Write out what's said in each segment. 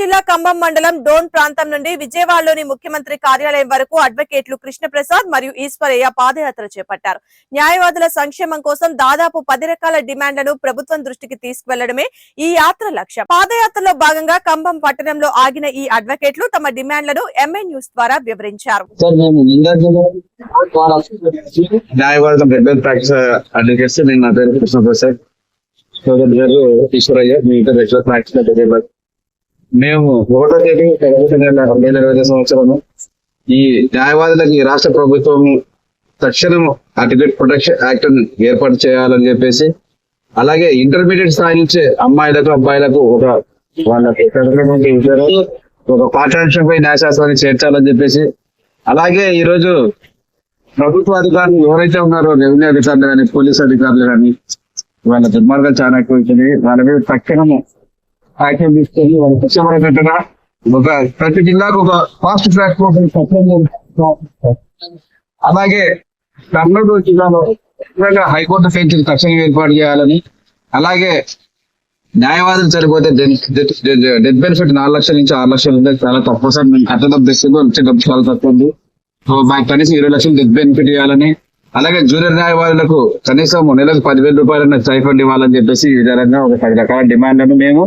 జిల్లా ఖంభం మండలం డోన్ ప్రాంతం నుండి విజయవాడలోని ముఖ్యమంత్రి కార్యాలయం వరకు అడ్వకేట్లు కృష్ణప్రసాద్ మరియు ఈశ్వరయ్య పాదయాత్ర చేపట్టారు. న్యాయవాదుల సంక్షేమం కోసం దాదాపు పది రకాల డిమాండ్లను ప్రభుత్వం దృష్టికి తీసుకువెళ్ళడమే ఈ యాత్ర లక్ష్యం. పాదయాత్రలో భాగంగా ఖమ్మం పట్టణంలో ఆగిన ఈ అడ్వకేట్లు తమ డిమాండ్లను ఎంఐ న్యూస్ ద్వారా వివరించారు. న్యాయవాదం రెగ్యులర్ ప్రాక్టీస్ అడ్వకేట్స్ నేను నా పేరు ఈశ్వరయ్య మీ రెగ్యులర్ ప్రాక్టీస్ మేము ఒకటో తేదీ రెండు వేల ఇరవై సంవత్సరము సంవత్సరం ఈ న్యాయవాదులకు ఈ రాష్ట్ర ప్రభుత్వం తక్షణం అడ్వకేట్ ప్రొటెక్షన్ యాక్ట్ ఏర్పాటు చేయాలని చెప్పేసి అలాగే ఇంటర్మీడియట్ స్థాయి నుంచి అమ్మాయిలకు అబ్బాయిలకు ఒక వాళ్ళకి ఒక పాఠ్యాంశంపై న్యాయశాస్త్రాన్ని చేర్చాలని చెప్పేసి అలాగే ఈరోజు ప్రభుత్వ అధికారులు ఎవరైతే ఉన్నారో రెవెన్యూ అధికారులు కానీ పోలీస్ అధికారులు కానీ వాళ్ళ దుర్మార్గాలు చాలా ఎక్కువ వాళ్ళ మీద తక్షణము యాక్షన్ తీసుకొని వాళ్ళ శిక్షణ ఒక ప్రతి జిల్లాకు ఒక ఫాస్ట్ ట్రాక్ అలాగే కర్నూలు జిల్లాలో హైకోర్టు బెంచ్ తక్షణం ఏర్పాటు చేయాలని అలాగే న్యాయవాదులు సరిపోతే డెత్ బెనిఫిట్ నాలుగు లక్షల నుంచి ఆరు లక్షలు ఉంది చాలా తక్కువ సార్. మేము కట్టడం తెస్తుంది వచ్చే డబ్బు చాలా తక్కువ ఉంది. సో మాకు కనీసం ఇరవై లక్షలు డెత్ బెనిఫిట్ ఇవ్వాలని అలాగే జూనియర్ న్యాయవాదులకు కనీసం నెలకు పదివేల రూపాయలన్న స్టైఫండ్ ఇవ్వాలని చెప్పేసి ఈ విధంగా ఒక పది రకాల డిమాండ్లను మేము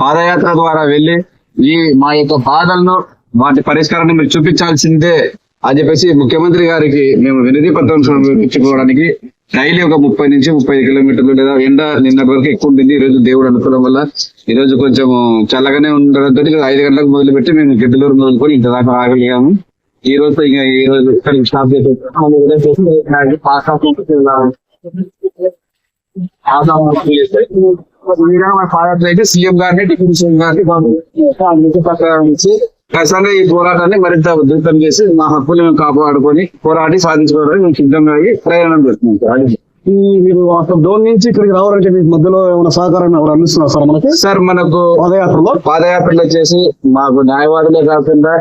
పాదయాత్ర ద్వారా వెళ్ళి ఈ మా యొక్క బాధలను వాటి పరిష్కారాన్ని మీరు చూపించాల్సిందే అని చెప్పేసి ముఖ్యమంత్రి గారికి మేము వినతి పత్రం చూపించుకోవడానికి డైలీ ఒక ముప్పై నుంచి ముప్పై కిలోమీటర్లు లేదా ఎండ నిన్న వరకు ఎక్కువ ఉంటుంది ఈ రోజు దేవుడు అనుకోవడం వల్ల ఈ రోజు కొంచెం చల్లగానే ఉండడంతో ఐదు గంటలకు మొదలుపెట్టి మేము గిద్దలూరు మొదలుకొని ఇంత దాకా ఆగలిగాము. ఈ రోజు ఇంకా ఈ రోజు ఇక్కడికి స్టాప్ చేసేసి పాస్ ఆఫ్ పాదయాత్ర అయితే సీఎం గారిని డిప్యూటీ సీఎం గారిని పంపించి ఖచ్చితంగా ఈ పోరాటాన్ని మరింత ఉధృతం చేసి మా హక్కులు మేము కాపాడుకొని పోరాటి సాధించుకోవడానికి మేము సిద్ధంగా అయ్యి ప్రయాణం చేస్తున్నాం. ఈ మీరు డోన్ నుంచి ఇక్కడికి రావాలంటే మీకు మధ్యలో ఏమైనా సహకారాన్ని ఎవరు అందిస్తున్నారు సార్ మనకి? సార్ మనకు పాదయాత్రలో? పాదయాత్రలు వచ్చేసి మాకు న్యాయవాదులే కాకుండా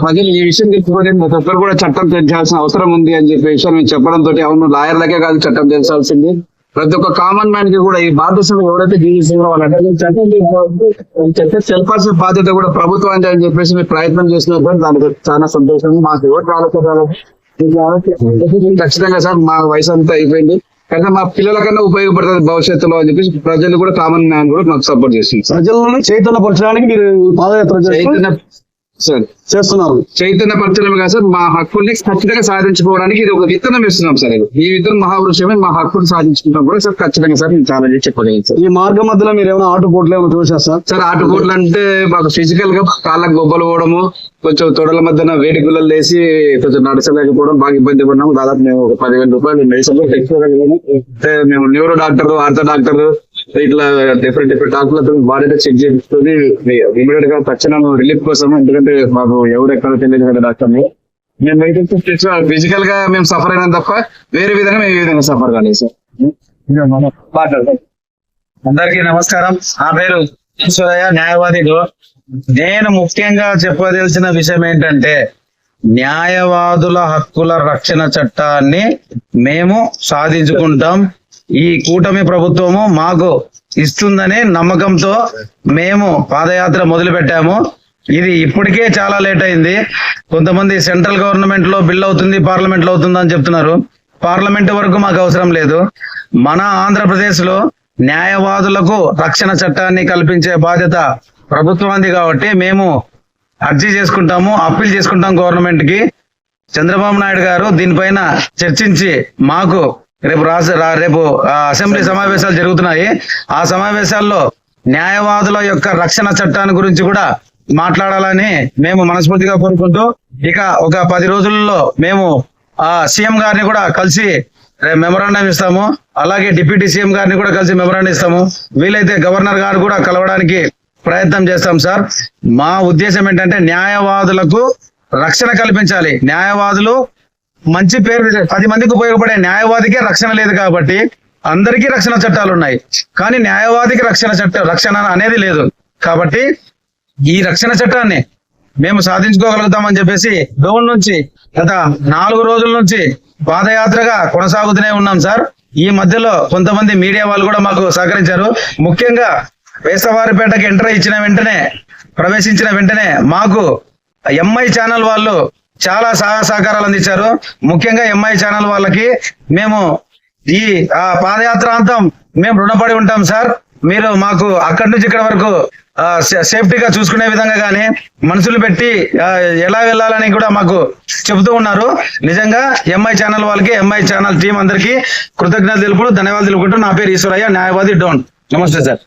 ప్రజలు ఈ విషయం తెలుసుకొని ప్రతి ఒక్కరు కూడా చట్టం తెలియాల్సిన అవసరం ఉంది అని చెప్పే విషయం మేము చెప్పడం తోటి అవును లాయర్లకే కాదు చట్టం తెలిసాల్సింది ప్రతి ఒక్క కామన్ మ్యాన్కి కూడా ఈ భారతదేశంలో ఎవరైతే జీవిస్తున్నారో వాళ్ళంటే చట్టం తెలపాల్సిన బాధ్యత కూడా ప్రభుత్వం అని చెప్పేసి మీరు ప్రయత్నం చేసినప్పుడు దానికి చాలా సంతోషం. మాకు ఎవరు ఆలోచన ఖచ్చితంగా సార్ మా వయసు అంతా అయిపోయింది. కానీ మా పిల్లల కన్నా ఉపయోగపడుతుంది భవిష్యత్తులో అని చెప్పేసి ప్రజలు కూడా కామన్ మ్యాన్ కూడా నాకు సపోర్ట్ చేస్తుంది సార్ ప్రజలను చైతన్యపరచడానికి మీరు పాదయాత్ర చైతన్య సార్ చేస్తున్నారు. చైతన్య పరచడమే కాదు సార్ మా హక్కుల్ని ఖచ్చితంగా సాధించుకోవడానికి ఇది ఒక విత్తనం ఇస్తున్నాం సార్ ఇది. ఈ విత్తనం మహావృక్షమే మా హక్కులు సాధించుకుంటాం కూడా సార్ ఖచ్చితంగా సార్ నేను చాలా చెప్పగలను సార్. ఈ మార్గం మధ్యలో మీరు ఏమైనా ఆటుపోట్లు ఏమైనా చూసారు సార్? సార్ ఆటపోట్లు అంటే మాకు ఫిజికల్గా కాళ్ళకు గొప్పలు పోవడము కొంచెం తొడల మధ్యన వేడి గుల్లలు వేసి కొంచెం నడచలేకపోవడం బాగా ఇబ్బంది పడినాము దాదాపు మేము ఒక పదివేల రూపాయలు మెడిసిన్ మేము న్యూరో డాక్టర్ ఆర్థో డాక్టర్ ఇట్లా డిఫరెంట్ డిఫరెంట్ డాక్టర్లతో బాడీ చెక్ చేయించుకొని ఇమీడియట్గా తక్షణం రిలీఫ్ కోసం ఎందుకంటే మాకు ఎవరు ఎక్కడ తెలియదు కదా డాక్టర్ మేము ఫిజికల్గా మేము సఫర్ అయినా తప్ప వేరే విధంగా మేము ఏ విధంగా సఫర్ కాలేదు సార్ అందరికీ నమస్కారం. నా పేరు ఈశ్వరయ్య న్యాయవాదిలో నేను ముఖ్యంగా చెప్పదలిచిన విషయం ఏంటంటే న్యాయవాదుల హక్కుల రక్షణ చట్టాన్ని మేము సాధించుకుంటాం. ఈ కూటమి ప్రభుత్వము మాకు ఇస్తుందనే నమ్మకంతో మేము పాదయాత్ర మొదలు పెట్టాము ఇది ఇప్పటికే చాలా లేట్ అయింది. కొంతమంది సెంట్రల్ గవర్నమెంట్లో బిల్ అవుతుంది పార్లమెంట్లో అవుతుంది అని చెప్తున్నారు. పార్లమెంట్ వరకు మాకు అవసరం లేదు. మన ఆంధ్రప్రదేశ్లో న్యాయవాదులకు రక్షణ చట్టాన్ని కల్పించే బాధ్యత ప్రభుత్వానికి కాబట్టి మేము అర్జీ చేసుకుంటాము అప్పీల్ చేసుకుంటాం గవర్నమెంట్కి చంద్రబాబు నాయుడు గారు దీనిపైన చర్చించి మాకు రేపు రాజ రా- రేపు అసెంబ్లీ సమావేశాలు జరుగుతున్నాయి. ఆ సమావేశాల్లో న్యాయవాదుల యొక్క రక్షణ చట్టాన్ని గురించి కూడా మాట్లాడాలని మేము మనస్ఫూర్తిగా కోరుకుంటూ ఇక ఒక పది రోజుల్లో మేము ఆ సీఎం గారిని కూడా కలిసి మెమరాండం ఇస్తాము. అలాగే డిప్యూటీ సీఎం గారిని కూడా కలిసి మెమరాండం ఇస్తాము. వీలైతే గవర్నర్ గారు కూడా కలవడానికి ప్రయత్నం చేస్తాం సార్. మా ఉద్దేశం ఏంటంటే న్యాయవాదులకు రక్షణ కల్పించాలి. న్యాయవాదులు మంచి పేరు పది మందికి ఉపయోగపడే న్యాయవాదికే రక్షణ లేదు కాబట్టి అందరికీ రక్షణ చట్టాలు ఉన్నాయి. కానీ న్యాయవాదికి రక్షణ చట్ట రక్షణ అనేది లేదు. కాబట్టి ఈ రక్షణ చట్టాన్ని మేము సాధించుకోగలుగుతామని చెప్పేసి డోన్ నుంచి గత నాలుగు రోజుల నుంచి పాదయాత్రగా కొనసాగుతూనే ఉన్నాం సార్. ఈ మధ్యలో కొంతమంది మీడియా వాళ్ళు కూడా మాకు సహకరించారు. ముఖ్యంగా వేసవారిపేటకి ఎంటర్ ఇచ్చిన వెంటనే ప్రవేశించిన వెంటనే మాకు ఎంఐ ఛానల్ వాళ్ళు చాలా సహాయ సహకారాలు అందించారు. ముఖ్యంగా ఎంఐ ఛానల్ వాళ్ళకి మేము ఈ ఆ పాదయాత్ర అంతం మేము రుణపడి ఉంటాం సార్. మీరు మాకు అక్కడి నుంచి ఇక్కడ వరకు సేఫ్టీగా చూసుకునే విధంగా గానీ మనుషులు పెట్టి ఎలా వెళ్ళాలని కూడా మాకు చెబుతూ ఉన్నారు. నిజంగా ఎంఐ ఛానల్ వాళ్ళకి ఎంఐ ఛానల్ టీం అందరికీ కృతజ్ఞతలు తెలుపుడు ధన్యవాదాలు తెలుపుకుంటూ నా పేరు ఈశ్వరయ్య న్యాయవాది డోన్. నమస్తే సార్.